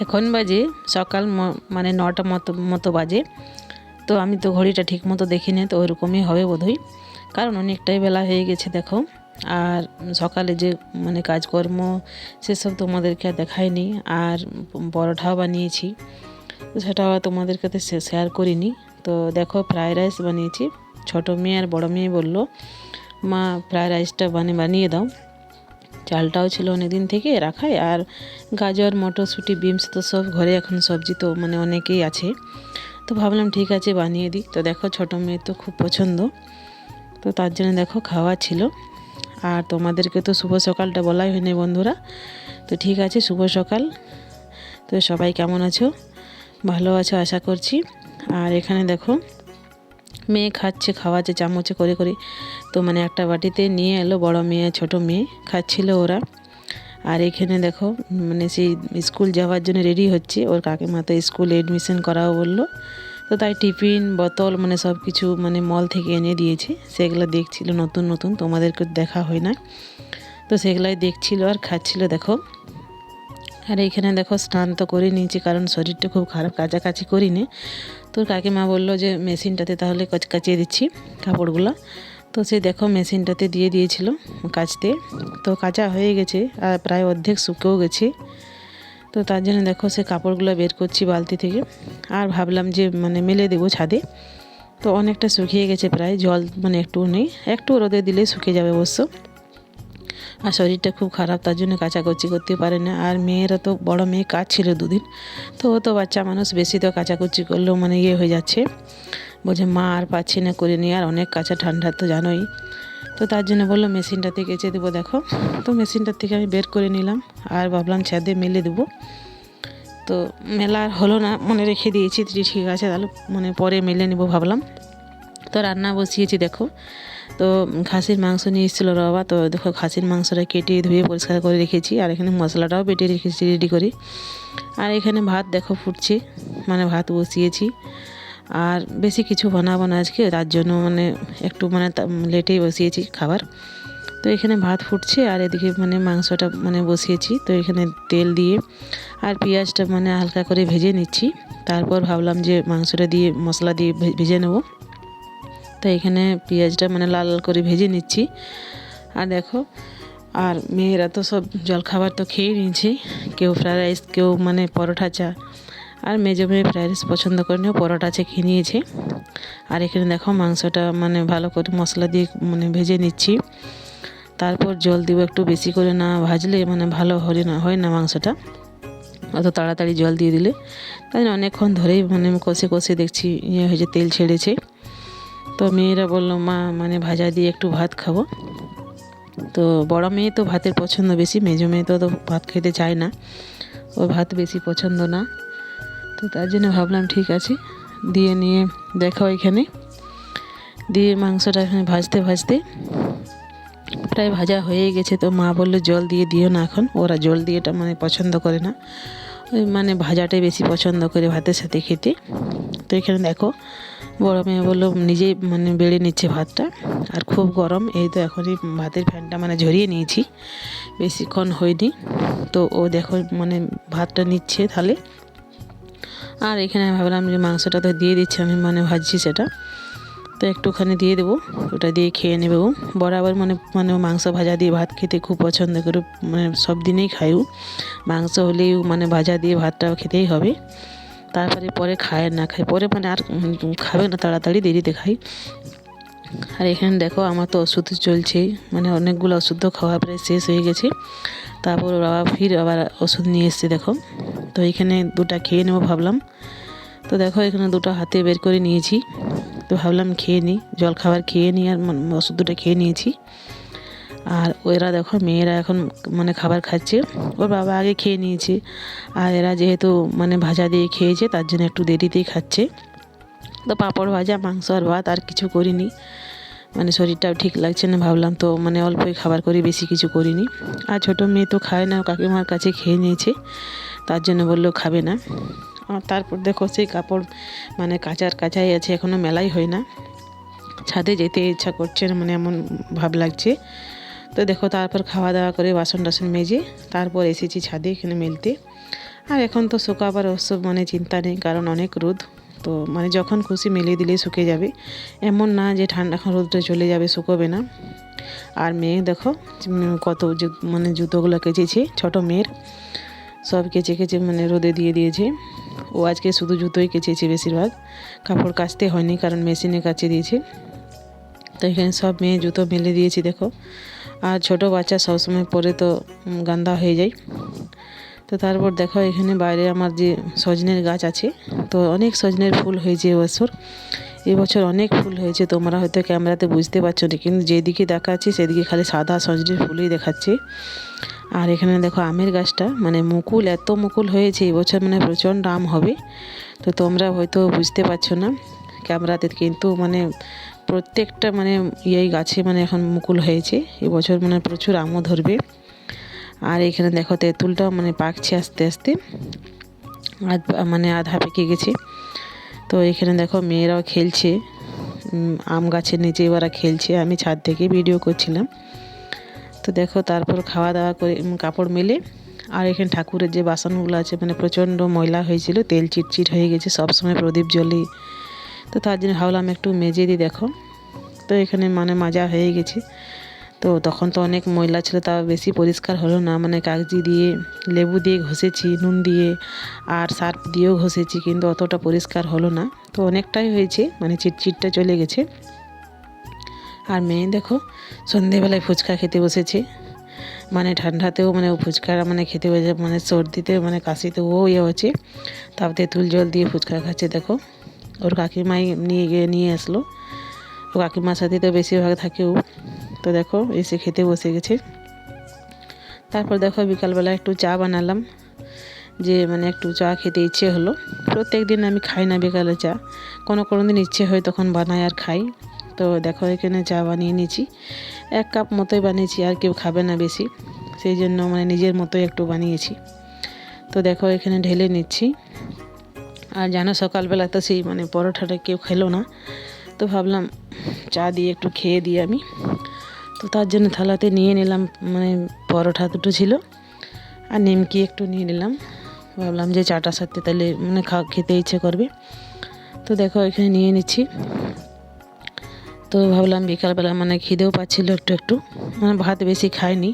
এখন বাজে সকাল মানে নটা মতো মতো বাজে। তো আমি তো ঘড়িটা ঠিক মতো দেখি দেখিনি, তো ওইরকমই হবে বোধহয়। কারণ অনেকটাই বেলা হয়ে গেছে, দেখো। আর সকালে যে মানে কাজকর্ম, সেসব তোমাদেরকে আর দেখাইনি। আর পরোটাও বানিয়েছি। তো সেটাও আর তোমাদের কাছে শেয়ার করিনি। তো দেখো ফ্রায়েড রাইস বানিয়েছি। ছোটো মেয়ে আর বড় মেয়ে বলল, মা ফ্রায়েড রাইসটা বানিয়ে বানিয়ে দাও। চালটাও ছিল অনেকদিন থেকে রাখাই আর গাজর, মটরশুঁটি বিমস তো সব ঘরে এখন সবজি তো মানে অনেকেই আছে। তো ভাবলাম ঠিক আছে, বানিয়ে দিই। তো দেখো ছোটো মেয়ে তো খুব পছন্দ। তো তার জন্য দেখো খাওয়া ছিল। আর তোমাদেরকে তো শুভ সকালটা বলাই হয়নি বন্ধুরা। তো ঠিক আছে, শুভ সকাল। তো সবাই কেমন আছো? ভালো আছো আশা করছি। আর এখানে দেখো মেয়ে খাচ্ছে, খাওয়াচ্ছে, চামচে করে করে তো মানে একটা বাটিতে নিয়ে এলো, বড় মেয়ে, ছোট মেয়ে, খাচ্ছিল ওরা। আর এখানে দেখো মানে সেই স্কুল যাওয়ার জন্য রেডি হচ্ছে। ওর কাকিমা তো স্কুলে এডমিশন করাও বলল। তো তাই টিফিন, বোতল মানে সব কিছু মানে মল থেকে এনে দিয়েছে। সেগুলো দেখছিল নতুন নতুন, তোমাদেরকে দেখা হয় না। তো সেগুলাই দেখছিল আর খাচ্ছিল, দেখো। আর এইখানে দেখো, স্নান তো করে নিয়েছি, কারণ শরীরটা খুব খারাপ, কাছাকাছি করিনি। তোর কাকিমা বলল যে, মেশিনটাতে তাহলে কাচিয়ে দিচ্ছি কাপড়গুলো। তো সে দেখো মেশিনটাতে দিয়ে দিয়েছিল কাচতে। তো কাঁচা হয়ে গেছে, আর প্রায় অর্ধেক শুকেও গেছে। তো তার জন্য দেখো সে কাপড়গুলো বের করছি বালতি থেকে। আর ভাবলাম যে মানে মেলে দেবো ছাদে। তো অনেকটা শুকিয়ে গেছে প্রায়, জল মানে একটু নেই। একটু রোদে দিলে শুকিয়ে যাবে অবশ্য। আর শরীরটা খুব খারাপ, তার জন্য কাচাকুচি করতে পারে না। আর মেয়েরা তো, বড় মেয়ে কাজ ছিল দুদিন। তো ও তো বাচ্চা মানুষ, বেশি তো কাচাকুচি করলেও মানে ইয়ে হয়ে যাচ্ছে। বলছে, মা, আর পাচ্ছি না করে নিয়ে আর অনেক কাঁচা ঠান্ডা, তো জানোই। তো তার জন্য বলল মেশিনটাতে কেচে দেবো, দেখো। তো মেশিনটার থেকে আমি বের করে নিলাম, আর ভাবলাম ছাদে মেলে দেবো। তো মেলা আর হলো না, মনে রেখে দিয়েছি ঠিক আছে তাহলে মানে পরে মেলে নেব ভাবলাম। তো রান্না বসিয়েছি, দেখো। তো খাসির মাংস নিয়ে এসেছিল বাবা, তো দেখো খাসির মাংসটা কেটে ধুয়ে পরিষ্কার করে রেখেছি, আর এখানে মশলাটাও বেটে রেখেছি, রেডি করে। আর এখানে ভাত, দেখো, ফুটছে মানে ভাত বসিয়েছি। আর বেশি কিছু বানাবো না আজকে, তার জন্য মানে একটু মানে লেটেই বসিয়েছি খাবার। তো এখানে ভাত ফুটছে আর এদিকে মানে মাংসটা মানে বসিয়েছি। তো এখানে তেল দিয়ে আর পেঁয়াজটা মানে হালকা করে ভেজে নিচ্ছি। তারপর ভাবলাম যে মাংসটা দিয়ে মশলা দিয়ে ভেজে নেব। তো এখানে পেঁয়াজটা মানে লাল লাল করে ভেজে নিচ্ছি। আর দেখো, আর মেয়েরা তো সব জলখাবার তো খেয়ে নিয়েছে। কেউ ফ্রায়েড রাইস, কেউ মানে পরোটা চা। আর মেজো মেয়ে ফ্রায়েড রাইস পছন্দ করেনি পরোটা আছে খেয়ে নিয়েছে। আর এখানে দেখো মাংসটা মানে ভালো করে মশলা দিয়ে মানে ভেজে নিচ্ছি। তারপর জল দিব একটু বেশি করে না ভাজলে মানে ভালো হয় না হয় না মাংসটা। অত তাড়াতাড়ি জল দিয়ে দিলে। তাই অনেকক্ষণ ধরেই মানে কষে কষে দেখছি ইয়ে হয়েছে, তেল ছেড়েছে। তো মেয়েরা বলল, মা মানে ভাজা দিয়ে একটু ভাত খাব। তো বড় মেয়ে তো ভাতের পছন্দ বেশি, মেজো মেয়ে তো ভাত খেতে চায় না। ওর ভাত বেশি পছন্দ না। তো তার জন্য ভাবলাম ঠিক আছে, দিয়ে নিয়ে দেখো এখানে। দিয়ে মাংসটা এখানে ভাজতে ভাজতে প্রায় ভাজা হয়ে গেছে, তো মা বলল জল দিয়ে দিও না এখন। ওরা জল দিয়েটা মানে পছন্দ করে না। ওই মানে ভাজাটাই বেশি পছন্দ করে ভাতের সাথে খেতে। তো এখানে দেখো, বড় মেয়ে বলল নিজেই মানে বেড়ে নিচ্ছে ভাতটা, আর খুব গরম। এই তো এখনই ভাতের ফ্যানটা মানে ঝরিয়ে নিয়েছি, বেশিক্ষণ হয়নি। তো ও দেখো মানে ভাতটা নিচ্ছে তাহলে। আর এখানে ভাবলাম যে মাংসটা তো দিয়ে দিচ্ছি, আমি মানে ভাজছি সেটা। তো একটুখানি দিয়ে দেবো, ওটা দিয়ে খেয়ে নেবে ও। বরাবর মানে মানে মাংস ভাজা দিয়ে ভাত খেতে খুব পছন্দ করে মানে সব দিনেই খাই ও। মাংস হলেই মানে ভাজা দিয়ে ভাতটা খেতেই হবে। তারপরে পরে খায় না খায়। পরে মানে আর খাবে না, তাড়াতাড়ি দেরিতে খাই আর এখানে দেখো আমার তো ওষুধ চলছে মানে অনেকগুলো ওষুধ তো খাওয়া প্রায় শেষ হয়ে গেছে। তারপর বাবা ফির আবার ওষুধ নিয়ে এসছে, দেখো। তো এখানে দুটা খেয়ে নেব ভাবলাম। তো দেখো এখানে দুটো হাতে বের করে নিয়েছি। তো ভাবলাম খেয়ে নিই, জল খাবার খেয়ে নিই আর ওষুধ দুটো খেয়ে নিয়েছি। আর ওরা দেখো মেয়েরা এখন মানে খাবার খাচ্ছে। ওর বাবা আগে খেয়ে নিয়েছে। আর এরা যেহেতু মানে ভাজা দিয়ে খেয়েছে, তার জন্য একটু দেরিতেই খাচ্ছে। তো পাঁপড় ভাজা, মাংস আর ভাত আর কিছু করিনি। মানে শরীরটাও ঠিক লাগছে না ভাবলাম তো মানে অল্পই খাবার করি বেশি কিছু করিনি। আর ছোটো মেয়ে তো খায় না, কাকিমার কাছে খেয়ে নিয়েছে। তার জন্য বলল, খাবে না। তারপর দেখো সেই কাপড় মানে কাচার কাচাই আছে এখনও মেলাই হয় না। ছাদে যেতে ইচ্ছা করছে না মানে এমন ভাব লাগছে। তো দেখো তারপর খাওয়া দাওয়া করে বাসন টাসন মেজে তারপর এসেছি ছাদে এখানে মেলতে। আর এখন তো শুকাবার অবশ্য মানে চিন্তা নেই, কারণ অনেক রোদ। তো মানে যখন খুশি মেলিয়ে দিলেই শুকে যাবে। এমন না যে ঠান্ডা এখন রোদটা চলে যাবে, শুকোবে না। আর মেয়ে দেখো কত মানে জুতোগুলো কেচেছে, ছোট মেয়ের। সব কেচে কেচে মানে রোদে দিয়ে দিয়েছে। ও আজকে শুধু জুতোই কেচেছে বেশিরভাগ। কাপড় কাচতে হয়নি কারণ মেশিনে কাচে দিয়েছে। তো এখানে সব মেয়ে জুতো মেলে দিয়েছি, দেখো। আর ছোট বাচ্চা সবসময় পরে তো গান্দা হয়ে যায়। তো তারপর দেখো এখানে বাইরে আমার যে সজনের গাছ আছে, তো অনেক সজনের ফুল হয়েছে এবছর এবছর অনেক ফুল হয়েছে, তোমরা হয়তো ক্যামেরাতে বুঝতে পারছ না, কিন্তু যেদিকে দেখাচ্ছি সেদিকে খালি সাদা সজনের ফুলই দেখাচ্ছে। আর এখানে দেখো আমের গাছটা মানে মুকুল, এত মুকুল হয়েছে এবছর মানে প্রচণ্ড আম হবে। তো তোমরা হয়তো বুঝতে পারছ না, ক্যামেরাতে কিন্তু মানে প্রত্যেকটা মানে ইয়ে গাছে মানে এখন মুকুল হয়েছে। এবছর মানে প্রচুর আমও ধরবে। আর এখানে দেখো তেঁতুলটাও মানে পাকছে আস্তে আস্তে। আধ মানে আধা পেকে গেছে। তো এখানে দেখো মেয়েরাও খেলছে। আম গাছের নিচে ওরা খেলছে। আমি ছাদ থেকে ভিডিও করছিলাম। তো দেখো, তারপর খাওয়া দাওয়া করে কাপড় মেলে। আর এখানে ঠাকুরের যে বাসনগুলো আছে মানে প্রচণ্ড ময়লা হয়েছিল, তেল চিটচিট হয়ে গেছে সবসময় প্রদীপ জ্বলি। তো তার জন্য ভাবলাম একটু মেজে দিই, দেখো। তো এখানে মানে মাজা হয়ে গেছে। তো তখন তো অনেক ময়লা ছিল তা বেশি পরিষ্কার হলো না। মানে কাগজি দিয়ে, লেবু দিয়ে ঘষেছি, নুন দিয়ে, আর সার্ফ দিয়েও ঘষেছি, কিন্তু অতটা পরিষ্কার হলো না। তো অনেকটাই হয়েছে মানে চিটচিটটা চলে গেছে। আর মেয়ে দেখো, সন্ধেবেলায় ফুচকা খেতে বসেছে। মানে ঠান্ডাতেও মানে ও ফুচকা মানে খেতে বসে মানে সর্দিতে মানে কাশিতে ও ইয়ে হচ্ছে। তাও তুল জল দিয়ে ফুচকা খাচ্ছে, দেখো। ওর কাকিমাই নিয়ে গিয়ে নিয়ে আসলো। ও কাকিমার সাথে তো বেশিরভাগ থাকে ও। তো দেখো, এসে খেতে বসে গেছে। তারপর দেখো, বিকালবেলা একটু চা বানালাম। যে মানে একটু চা খেতে ইচ্ছে হলো। প্রত্যেক দিন আমি খাই না বিকালে চা। কোনো কোনো দিন ইচ্ছে হয় তখন বানাই আর খাই। তো দেখো, এখানে চা বানিয়ে নিয়েছি। এক কাপ মতোই বানিয়েছি, আর কেউ খাবে না বেশি। সেই জন্য মানে নিজের মতোই একটু বানিয়েছি। তো দেখো, এখানে ঢেলে নিচ্ছি। আর জানো, সকালবেলা তো সেই মানে পরোঠাটা কেউ খেলো না। তো ভাবলাম চা দিয়ে একটু খেয়ে দিই আমি। তো তার জন্য থালাতে নিয়ে নিলাম মানে পরোঠা দুটো ছিল। আর নিমকি একটু নিয়ে নিলাম। ভাবলাম যে চাটার সাথে তাহলে মানে খা খেতে ইচ্ছে করবে। তো দেখো, এখানে নিয়ে নিচ্ছি। তো ভাবলাম বিকালবেলা মানে খিদেও পাচ্ছিল একটু একটু। মানে ভাত বেশি খাইনি।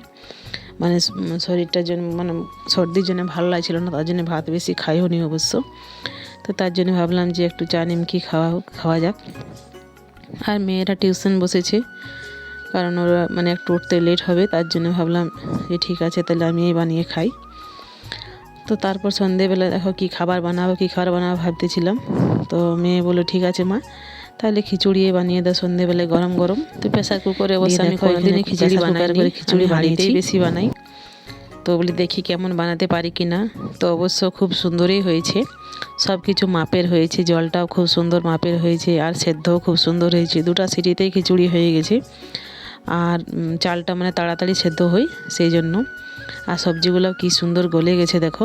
মানে শরীরটার জন্য মানে সর্দির জন্য ভালো লাগছিল না, তার জন্য ভাত বেশি খাইও নি অবশ্য। তো তার জন্য ভাবলাম যে একটু চা নিমকি খাওয়া খাওয়া যাক। আর মেয়েরা টিউশন বসেছে, কারণ ওরা মানে একটু উঠতে লেট হবে, তার জন্য ভাবলাম যে ঠিক আছে, তাহলে আমি বানিয়ে খাই। তো তারপর সন্ধেবেলা দেখো কি খাবার বানাবো, কি খাবার বানাবো ভাবতেছিলাম। তো মেয়ে বলল, ঠিক আছে মা। তাহলে খিচুড়ি বানিয়ে দাও সন্ধেবেলায় গরম গরম। তো প্রেসার কুকারে অবশ্য আমি কোনোদিনই খিচুড়ি বানাই করে খিচুড়ি বাড়িতেই বেশি বানাই। তো বলি দেখি কেমন বানাতে পারি কি না তো অবশ্য খুব সুন্দরই হয়েছে। সব কিছু মাপের হয়েছে জলটাও খুব সুন্দর মাপের হয়েছে আর সেদ্ধও খুব সুন্দর হয়েছে। দুটা সিটিতেই খিচুড়ি হয়ে গেছে। আর চালটা মানে তাড়াতাড়ি সেদ্ধ হয় সেই জন্য। আর সবজিগুলো কি সুন্দর গলে গেছে দেখো।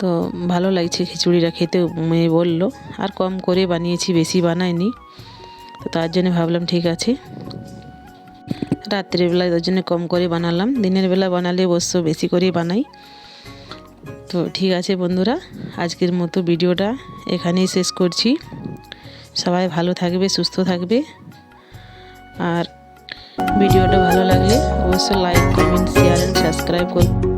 তো ভালো লাগছে খিচুড়িটা খেতে মেয়ে বলল, আর কম করে বানিয়েছি, বেশি বানায়নি তো তার জন্য ভাবলাম, ঠিক আছে। রাত্রিবেলায় তার জন্য কম করে বানালাম। দিনের বেলা বানালে অবশ্য বেশি করেই বানাই। তো ঠিক আছে বন্ধুরা, আজকের মতো ভিডিওটা এখানেই শেষ করছি। সবাই ভালো থাকবে, সুস্থ থাকবে। আর ভিডিওটা ভালো লাগলে অবশ্যই লাইক কমেন্ট শেয়ার সাবস্ক্রাইব করুন